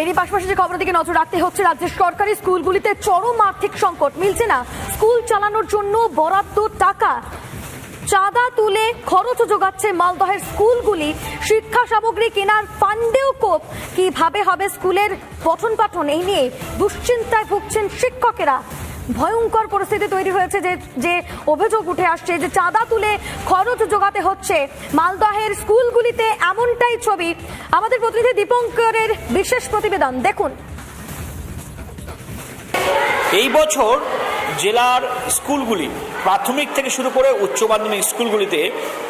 এরই পাশাপাশি যে খবরের দিকে নজর রাখতে হচ্ছে রাজ্যের সরকারি স্কুলগুলিতে চরম আর্থিক সংকট। মিলছে না। স্কুল চালানোর জন্য বরাদ্দ টাকা। চাঁদা তুলে খরচ যোগাচ্ছে মালদহের স্কুলগুলি। শিক্ষা সামগ্রী কেনার ফান্ডেও কোপ। কীভাবে হবে স্কুলের পঠন পাঠন এই নিয়ে দুশ্চিন্তায় ভুগছেন শিক্ষকেরা। ভয়ঙ্কর পরিস্থিতি তৈরি হয়েছে যে যে অভিযোগ উঠে আসছে যে চাঁদা তুলে খরচ যোগাতে হচ্ছে। মালদহের স্কুলগুলিতে এমনটাই ছবি। আমাদের প্রতিনিধি দীপঙ্করের বিশেষ প্রতিবেদন। দেখুন। এই বছর জেলার স্কুলগুলি, প্রাথমিক থেকে শুরু করে উচ্চ মাধ্যমিক স্কুলগুলিতে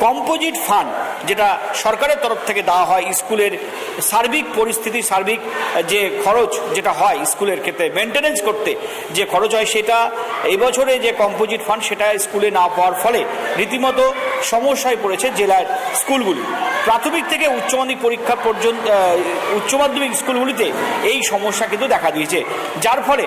কম্পোজিট ফান্ড যেটা সরকারের তরফ থেকে দেওয়া হয় স্কুলের সার্বিক পরিস্থিতি, সার্বিক যে খরচ যেটা হয় স্কুলের ক্ষেত্রে মেনটেনেন্স করতে যে খরচ হয় সেটা এবছরে যে কম্পোজিট ফান্ড সেটা স্কুলে না পাওয়ার ফলে রীতিমতো সমস্যায় পড়েছে জেলার স্কুলগুলি। প্রাথমিক থেকে উচ্চ মাধ্যমিক পরীক্ষা পর্যন্ত উচ্চ মাধ্যমিক স্কুলগুলিতে এই সমস্যা কিন্তু দেখা দিয়েছে। যার ফলে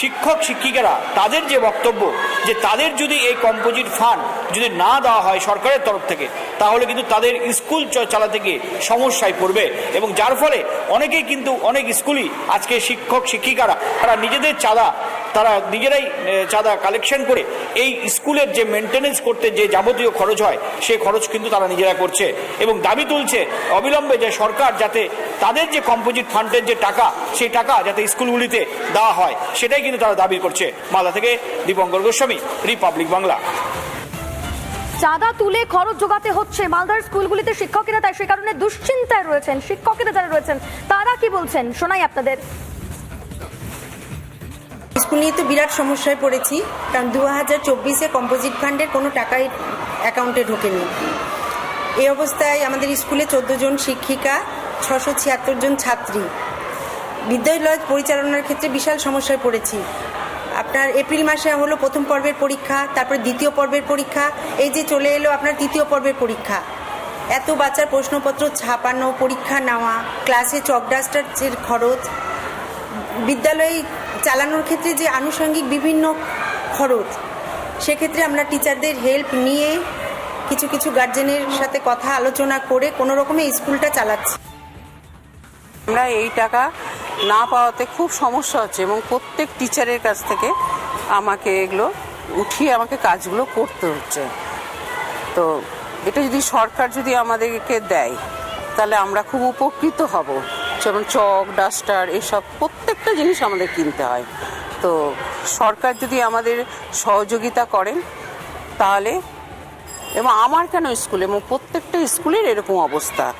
শিক্ষক শিক্ষিকারা তাদের যে বক্তব্য, যে তাদের যদি এই কম্পোজিট ফান্ড যদি না দেওয়া হয় সরকারের তরফ থেকে, তাহলে কিন্তু তাদের স্কুল চালাতে গিয়ে সমস্যায় পড়বে। এবং যার ফলে অনেকেই কিন্তু অনেক স্কুলই আজকে শিক্ষক শিক্ষিকারা, তারা নিজেদের চাঁদা তারা নিজেরাই চাঁদা কালেকশন করে এই স্কুলের যে মেনটেনেন্স করতে যে যাবতীয় খরচ হয় সেই খরচ কিন্তু তারা নিজেরা করছে। এবং দাবি তুলছে অবিলম্বে যে সরকার যাতে তাদের যে কম্পোজিট ফান্ডের যে টাকা, সেই টাকা যাতে স্কুলগুলিতে দেওয়া হয়, সেটাই কিন্তু তারা দাবি করছে। মালদা থেকে দীপঙ্কর গোস্বামী, রিপাবলিক বাংলা। চাঁদা তুলে খরচ যোগাতে হচ্ছে। মালদার স্কুলগুলিতে শিক্ষকেরা তাই সে কারণে দুশ্চিন্তায় রয়েছেন। শিক্ষকেরা যারা রয়েছেন, তারা কি বলছেন? শোনাই আপনাদের। স্কুল নিয়ে তো বিরাট সমস্যায় পড়েছি, কারণ দু হাজার চব্বিশে কম্পোজিট ফান্ডের কোনো টাকাই অ্যাকাউন্টে ঢোকেনি। এই অবস্থায় আমাদের স্কুলে চোদ্দ জন শিক্ষিকা, ছশো ছিয়াত্তর জন ছাত্রী। বিদ্যালয় পরিচালনার ক্ষেত্রে বিশাল সমস্যায় পড়েছি। আপনার এপ্রিল মাসে হলো প্রথম পর্বের পরীক্ষা, তারপর দ্বিতীয় পর্বের পরীক্ষা, এই যে চলে এলো আপনার তৃতীয় পর্বের পরীক্ষা। এত বাচ্চার প্রশ্নপত্র ছাপানো, পরীক্ষা নেওয়া ক্লাসে চক ডাস্টারের খরচ, বিদ্যালয় চালানোর ক্ষেত্রে যে আনুষঙ্গিক বিভিন্ন খরচ, সেক্ষেত্রে আমরা টিচারদের হেল্প নিয়ে কিছু কিছু গার্জেনের সাথে কথা, আলোচনা করে কোনো রকমে স্কুলটা চালাচ্ছি। আমরা এই টাকা না পাওয়াতে খুব সমস্যা হচ্ছে এবং প্রত্যেক টিচারের কাছ থেকে আমাকে এগুলো উঠিয়ে আমাকে কাজগুলো করতে হচ্ছে। তো এটা যদি সরকার যদি আমাদেরকে দেয়, তাহলে আমরা খুব উপকৃত হব। যেমন চক, ডাস্টার, এসব প্রত্যেকটা জিনিস আমাদের কিনতে হয়। তো সরকার যদি আমাদের সহযোগিতা করেন, তাহলে এবং আমার কেন স্কুল? এবং প্রত্যেকটা স্কুলের এরকম অবস্থা।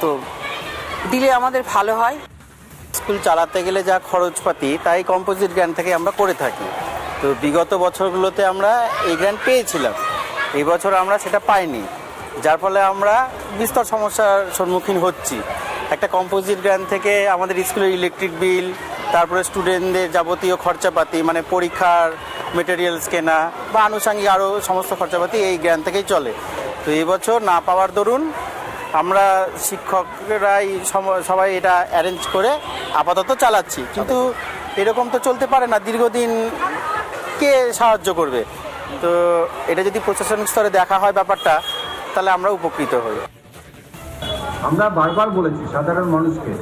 তো দিলে আমাদের ভালো হয়। স্কুল চালাতে গেলে যা খরচপাতি, তাই কম্পোজিট গ্র্যান্ড থেকে আমরা করে থাকি। তো বিগত বছরগুলোতে আমরা এই গ্র্যান্ড পেয়েছিলাম। এই বছর আমরা সেটা পাইনি। যার ফলে আমরা বিস্তর সমস্যার সম্মুখীন হচ্ছি। একটা কম্পোজিট গ্র্যান্ড থেকে আমাদের স্কুলের ইলেকট্রিক বিল তারপরে স্টুডেন্টদের যাবতীয় খরচাপাতি মানে পরীক্ষার মেটেরিয়ালস কেনা, বা আনুষঙ্গিক আরও সমস্ত খরচাপাতি এই গ্র্যান্ড থেকেই চলে। তো এই বছর না পাওয়ার দরুন আমরা শিক্ষকরাই সবাই এটা অ্যারেঞ্জ করে আপাতত চালাচ্ছি। কিন্তু এরকম তো চলতে পারে না, দীর্ঘদিন কে সাহায্য করবে? তো এটা যদি প্রশাসনিক স্তরে দেখা হয় ব্যাপারটা, তাহলে আমরা উপকৃত হই। আমরা বারবার বলেছি সাধারণ মানুষকে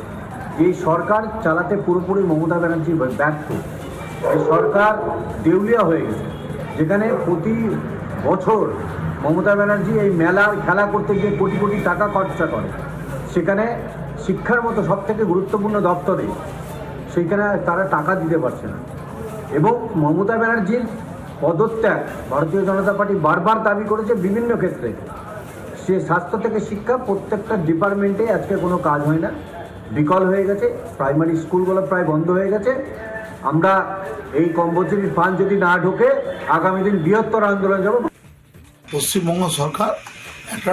এই সরকার চালাতে পুরোপুরি মমতা ব্যানার্জি ব্যর্থ। এই সরকার দেউলিয়া হয়ে গেছে। যেখানে প্রতি বছর মমতা ব্যানার্জি এই মেলার খেলা করতে গিয়ে কোটি কোটি টাকা খরচা করে। সেখানে শিক্ষার মতো সব থেকে গুরুত্বপূর্ণ দপ্তরে সেখানে তারা টাকা দিতে পারছে না। এবং মমতা ব্যানার্জির পদত্যাগ ভারতীয় জনতা পার্টি বারবার দাবি করেছে বিভিন্ন ক্ষেত্রে। সে স্বাস্থ্য থেকে শিক্ষা প্রত্যেকটা ডিপার্টমেন্টে আজকে কোনো কাজ হয় না। বিকল হয়ে গেছে, প্রাইমারি স্কুলগুলো প্রায় বন্ধ হয়ে গেছে। আমরা এই কম্পোজিট ফান্ড যদি না ঢোকে, আগামী দিন বৃহত্তর আন্দোলন যাব। পশ্চিমবঙ্গ সরকার একটা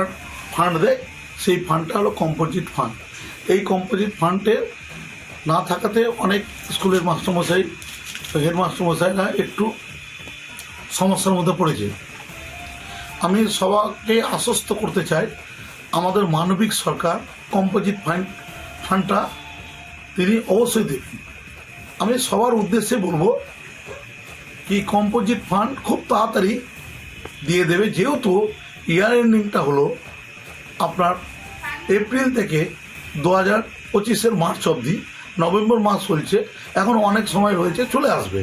ফান্ড দেয়, সেই ফান্ডটা হলো কম্পোজিট ফান্ড। এই কম্পোজিট ফান্ডের না থাকাতে অনেক স্কুলের মাস্টারমশাই, হেডমাস্টারমশাইরা একটু সমস্যার মধ্যে পড়েছে। আমি সবাইকে আশ্বস্ত করতে চাই, আমাদের মানবিক সরকার, কম্পোজিট ফান্ড, ফান্ডটা তিনি অবশ্যই দেবেন আমি সবার উদ্দেশ্যে বলব কি কম্পোজিট ফান্ড খুব তাড়াতাড়ি দিয়ে দেবে, যেহেতু ইয়ার এন্ডিংটা হলো আপনার এপ্রিল থেকে দু হাজার পঁচিশের মার্চ অবধি, নভেম্বর মাস চলছে, এখন অনেক সময় রয়েছে, চলে আসবে।